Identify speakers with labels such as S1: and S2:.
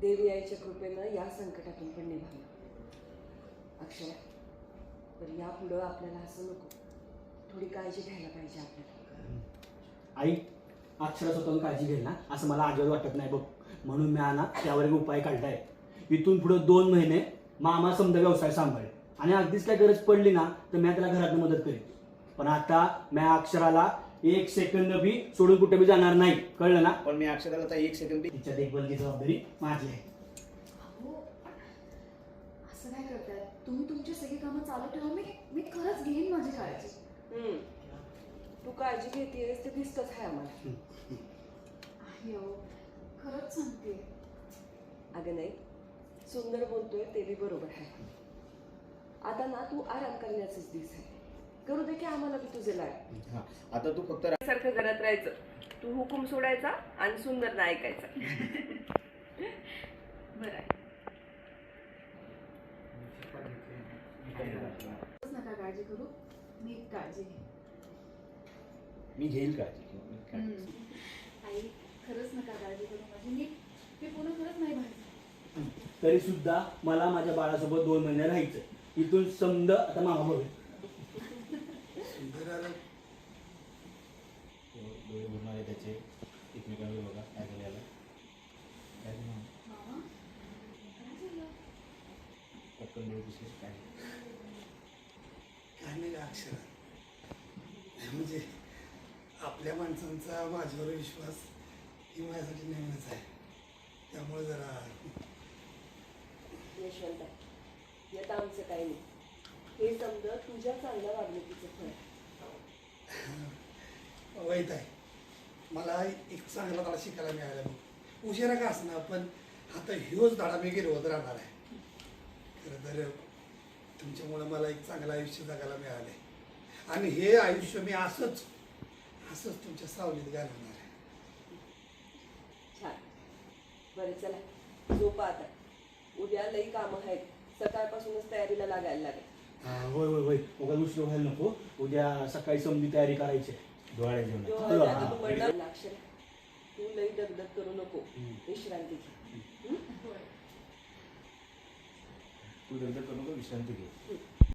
S1: देवी आईच्या कृपेनं या संकटातून पण निघालं. अक्षय तर यापुढं आपल्याला असं नको. थोडी काळजी घ्यायला पाहिजे आपल्याला.
S2: आई अक्षरा स्वतःहून काळजी घेईल ना. असं मला अजिबात वाटत नाही बघ. म्हणून मी ना त्यावर एक उपाय काढलाय. इथून पुढे दोन महिने मामा समजा व्यवसाय सांभाळेल आणि अगदीच काय गरज पडली ना तर मी त्याला घरातून मदत करेन. पण आता मी अक्षराला एक सेकंद बी सोडून कुठे बी जाणार नाही. कळलं ना?
S3: पण मी अक्षराला आता एक सेकंद बी
S2: तिच्या देखभालची जबाबदारी माझी आहे.
S4: अहो असं काय करताय? तुम्ही तुमची सगळी कामं चालू ठेवा. मी मी खरंच घेईन माझी काळजी.
S1: हम्म. तू काळजी घेतेस ते दिसतच आहे आम्हाला.
S4: आहे अहो खरंच सांगते.
S1: अगं नाही सुंदर बोलतोय ते बी बरोबर आहे. आता ना तू आराम करण्याचंच दिस आहे. करू दे की आम्हाला बी तुझे लाय
S3: हा. आता तू फक्त
S1: सारखं घरात राहायचं. तू हुकूम सोडायचा आणि सुंदर ना ऐकायचा.
S4: बरं आहे. खरंच नका काळजी करू? मी काळजी घेईन.
S3: मी घेईल काळजी. मी काळजी.
S4: आई खरंच नका काळजी करू माझी. मी मी पुन्हा खरंच नाही बाहेर
S2: तरी सुद्धा मला माझ्या बाळासोबत दोन महिने राहायचं इथून समज आता मामा बघेल.
S3: भरून आले त्याचे एकमेकांकडे बघा काय झालं याला. काय पटकन पुसले काय?
S5: काय नाही का अक्षर. म्हणजे आपल्या माणसांचा माझ्यावर विश्वास ही माझ्यासाठी नेहमीच आहे. त्यामुळे जरा
S1: यशवंत आहे यात आमचं काही नाही. हे समजा तुझ्या चांगल्या वागणुकीचं फळ. आहे.
S5: वाईट आहे. मला एक चांगला धडा शिकायला मिळाला बघ उशिरा का असणार पण आता ह्योच धडा मी गिरवत राहणार आहे. खरं तर तुमच्यामुळं मला एक चांगलं आयुष्य जगायला मिळालं आहे आणि हे आयुष्य मी असंच असंच तुमच्या सावलीत घालवणार आहे.
S1: छान. बरं चला. झोपा आता. उद्या लई कामं आहेत. सकाळपासूनच तयारीला लागायला लागेल.
S2: हा, होय होय होय. उगा उशीर व्हायला नको. उद्या सकाळी समधी तयारी करायची आहे.
S1: डोळ्यात आता तू म्हणणार अक्षर तू लई दगदग करू नको विश्रांती घे.
S3: तू नंतर करू नको विश्रांती घे.